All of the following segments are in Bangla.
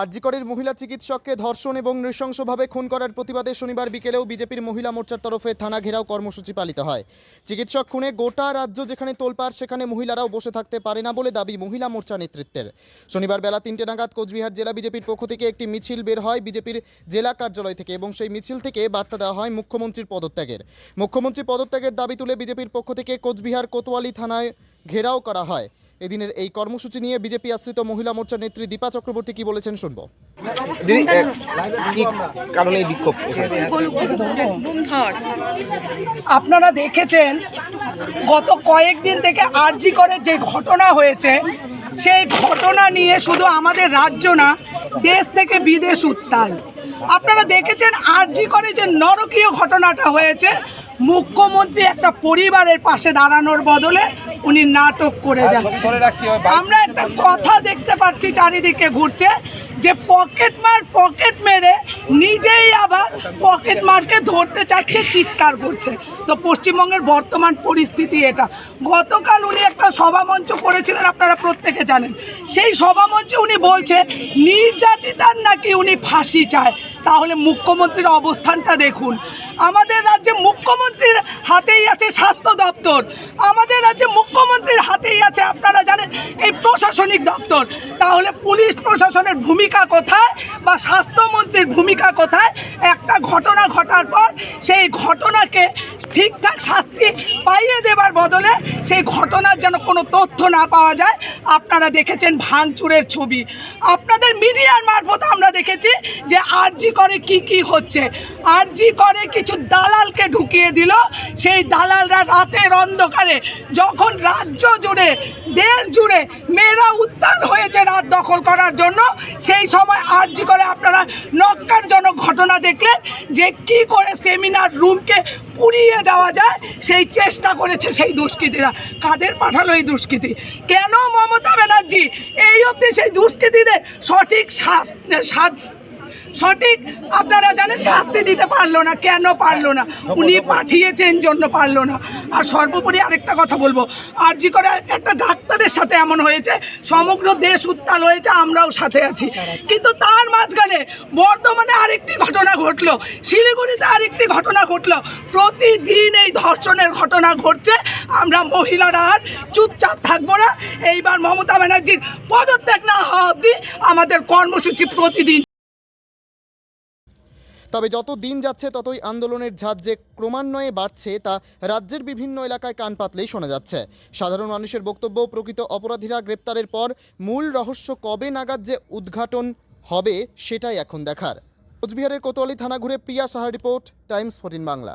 আরজিকরের মহিলা চিকিৎসককে ধর্ষণ এবং নৃশংসভাবে খুন করার প্রতিবাদে শনিবার বিকেলেও বিজেপির মহিলা মোর্চার তরফে থানা ঘেরাও কর্মসূচি পালিত হয়। চিকিৎসক খুনে গোটা রাজ্য যেখানে তোলপাড়, সেখানে মহিলারাও বসে থাকতে পারে না বলে দাবি মহিলা মোর্চা নেতৃত্বের। শনিবার বেলা তিনটে নাগাদ কোচবিহার জেলা বিজেপির পক্ষ থেকে একটি মিছিল বের হয় বিজেপির জেলা কার্যালয় থেকে এবং সেই মিছিল থেকে বার্তা দেওয়া হয় মুখ্যমন্ত্রীর পদত্যাগের। মুখ্যমন্ত্রী পদত্যাগের দাবি তুলে বিজেপির পক্ষ থেকে কোচবিহার কোতোয়ালি থানায় ঘেরাও করা হয়। এদিনের এই কর্মসূচি নিয়ে বিজেপি আশ্রিত মহিলা মোর্চার নেত্রী দীপা চক্রবর্তী কি বলেছেন শুনব। দিদি কি কারণে এই বিক্ষোভ? আপনারা দেখেছেন গত কয়েকদিন থেকে আরজি করে যে ঘটনা হয়েছে সেই ঘটনা নিয়ে শুধু আমাদের রাজ্য না দেশ থেকে বিদেশ উত্তাল। আপনারা দেখেছেন আরজি করে যে নরকীয় ঘটনাটা হয়েছে মুখ্যমন্ত্রী একটা পরিবারের পাশে দাঁড়ানোর বদলে উনি নাটক করে যাচ্ছে আমরা একটা কথা দেখতে পাচ্ছি চারিদিকে ঘুরছে যে পকেট মার পকেট মেরে নিজেই আবার পকেট মারকে ধরতে চাচ্ছে চিৎকার করছে। তো পশ্চিমবঙ্গের বর্তমান পরিস্থিতি এটা। গতকাল উনি একটা সভামঞ্চ করেছিলেন আপনারা প্রত্যেকে জানেন। সেই সভামঞ্চে উনি বলছে নির্যাতিতার নাকি উনি ফাঁসি চায়। তাহলে মুখ্যমন্ত্রীর অবস্থানটা দেখুন। আমাদের রাজ্যে মুখ্যমন্ত্রীর হাতেই আছে স্বাস্থ্য দপ্তর। আমাদের রাজ্যে মুখ্যমন্ত্রীর হাতেই আছে, আপনারা জানেন, এই প্রশাসনিক দপ্তর। তাহলে পুলিশ প্রশাসনের ভূমিকা কোথায় বা স্বাস্থ্যমন্ত্রীর ভূমিকা কোথায়? একটা ঘটনা ঘটার পর সেই ঘটনাকে ঠিকঠাক শাস্তি পাইয়ে দেবার বদলে সেই ঘটনার যেন কোনো তথ্য না পাওয়া যায়, আপনারা দেখেছেন ভাঙচুরের ছবি। আপনাদের মিডিয়ার মারফত আমরা দেখেছি যে আরজি করে কি কি হচ্ছে। আরজি করে কিছু দালালকে ঢুকিয়ে দিল। সেই দালালরা রাতের অন্ধকারে যখন রাজ্য জুড়ে, দেশ জুড়ে মেয়েরা উত্তাল হয়েছে রাত দখল করার জন্য, সেই সময় আরজি করে আপনারা নক্কারজনক ঘটনা দেখলেন যে কি করে সেমিনার রুমকে পুড়িয়ে দেওয়া যায়, সেই চেষ্টা করেছে সেই দুষ্কৃতীরা। কাদের পাঠালো এই দুষ্কৃতি? কেন মমতা ব্যানার্জি? এই অবধি সেই দুষ্কৃতীদের সঠিক শাস্তি শাস- সঠিক আপনারা জানেন, শাস্তি দিতে পারল না, কেন পারল না? উনি পাঠিয়েছেন জন্য পারল না। আর সর্বোপরি আরেকটা কথা বলব আর জি করে একটা ডাক্তারের সাথে এমন হয়েছে, সমগ্র দেশ উত্তাল হয়েছে, আমরাও সাথে আছি। কিন্তু তার মাঝখানে বর্তমানে আরেকটি ঘটনা ঘটলো, শিলিগুড়িতে আরেকটি ঘটনা ঘটলো। প্রতিদিন এই ধর্ষণের ঘটনা ঘটছে, আমরা মহিলারা আর চুপচাপ থাকব না। এইবার মমতা ব্যানার্জির পদত্যাগ না হওয়া অবধি আমাদের কর্মসূচি প্রতিদিন তবে যত দিন যাচ্ছে, ততই আন্দোলনের ঝাঁজ যে ক্রমান্বয়ে বাড়ছে, তা রাজ্যের বিভিন্ন এলাকায় কান পাতলেই শোনা যাচ্ছে। সাধারণ মানুষের বক্তব্য, প্রকৃত অপরাধীরা গ্রেপ্তারের পর মূল রহস্য কবে নাগাদ যে উদ্ঘাটন হবে, সেটাই এখন দেখার। কোচবিহারের কোতোয়ালি থানা ঘুরে Priya Saha report, Times fourteen Bangla.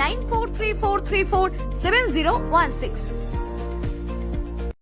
9434347016.